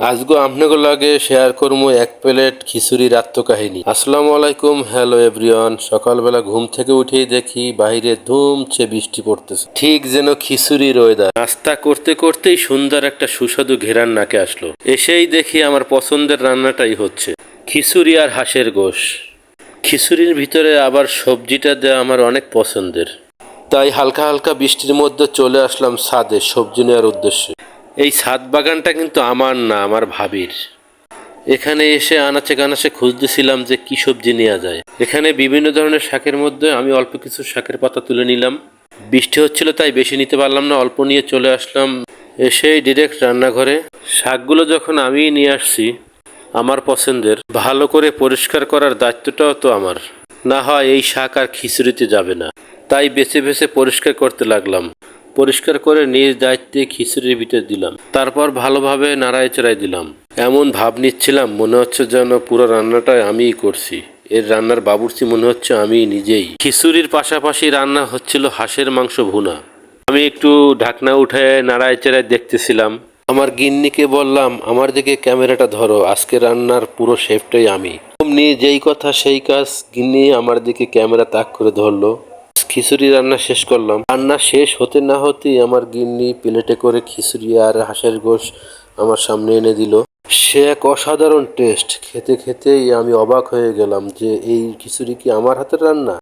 আজগো আপনাকে লাগে শেয়ার করব এক প্লেট খিচুড়ির আত্মকাহিনী আসসালামু আলাইকুম, হ্যালো এভরিওয়ান। সকালবেলা ঘুম থেকে উঠেই দেখি বাইরে ধুমছে বৃষ্টি পড়তেছে। ঠিক যেন খিচুড়ির ওয়েদার নাস্তা করতে করতেই সুন্দর একটা সুস্বাদু ঘেরান নাকে আসলো। এসেই দেখি আমার পছন্দের রান্নাটাই হচ্ছে খিচুড়ি আর হাঁসের গোশ। খিচুড়ির ভিতরে আবার সবজিটা দেওয়া আমার অনেক পছন্দের। তাই হালকা হালকা বৃষ্টির মধ্যে চলে আসলাম ছাদে সবজি নেওয়ার উদ্দেশ্যে। এই ছাদ বাগানটা কিন্তু আমার না, আমার ভাবির। এখানে এসে আনাচে কানাচে খুঁজতেছিলাম যে কি সবজি নেওয়া যায়। এখানে বিভিন্ন ধরনের শাকের মধ্যে আমি অল্প কিছু শাকের পাতা তুলে নিলাম। বৃষ্টি হচ্ছিল তাই বেশি নিতে পারলাম না, অল্প নিয়ে চলে আসলাম এসেই ডিরেক্ট রান্নাঘরে। শাকগুলো যখন আমি নিয়ে আসছি, আমার পছন্দের, ভালো করে পরিষ্কার করার দায়িত্বটাও তো আমার। না হয় এই শাক আর খিচুড়িতে যাবে না। তাই বেছে বেছে পরিষ্কার করতে লাগলাম। পরিষ্কার করে নিজ দায়িত্বে খিচুড়ির ভিতরে দিলাম। তারপর ভালোভাবে নাড়াই চড়াই দিলাম। এমন ভাব নিচ্ছিলাম, মনে হচ্ছে যেন পুরো রান্নাটা আমিই করছি। এর রান্নার বাবুর্চি মনে হচ্ছে আমি নিজেই। খিচুড়ির পাশাপাশি রান্না হচ্ছিল হাঁসের মাংস ভুনা। আমি একটু ঢাকনা উঠে নাড়াই চেড়াই দেখতেছিলাম। আমার গিন্নিকে বললাম, আমার দিকে ক্যামেরাটা ধরো, আজকে রান্নার পুরো শেফটাই আমি। যেই কথা, সেই কাজ গিন্নি আমার দিকে ক্যামেরা তাক করে ধরলো। খিচুড়ি রান্না শেষ করলাম। রান্না শেষ হতে না হতেই আমার গিন্নি প্লেটে করে খিচুড়ি আর হাঁসের গোশ আমার সামনে এনে দিল। সে এক অসাধারণ টেস্ট। খেতে খেতেই আমি অবাক হয়ে গেলাম যে এই খিচুড়ি কি আমার হাতের রান্না?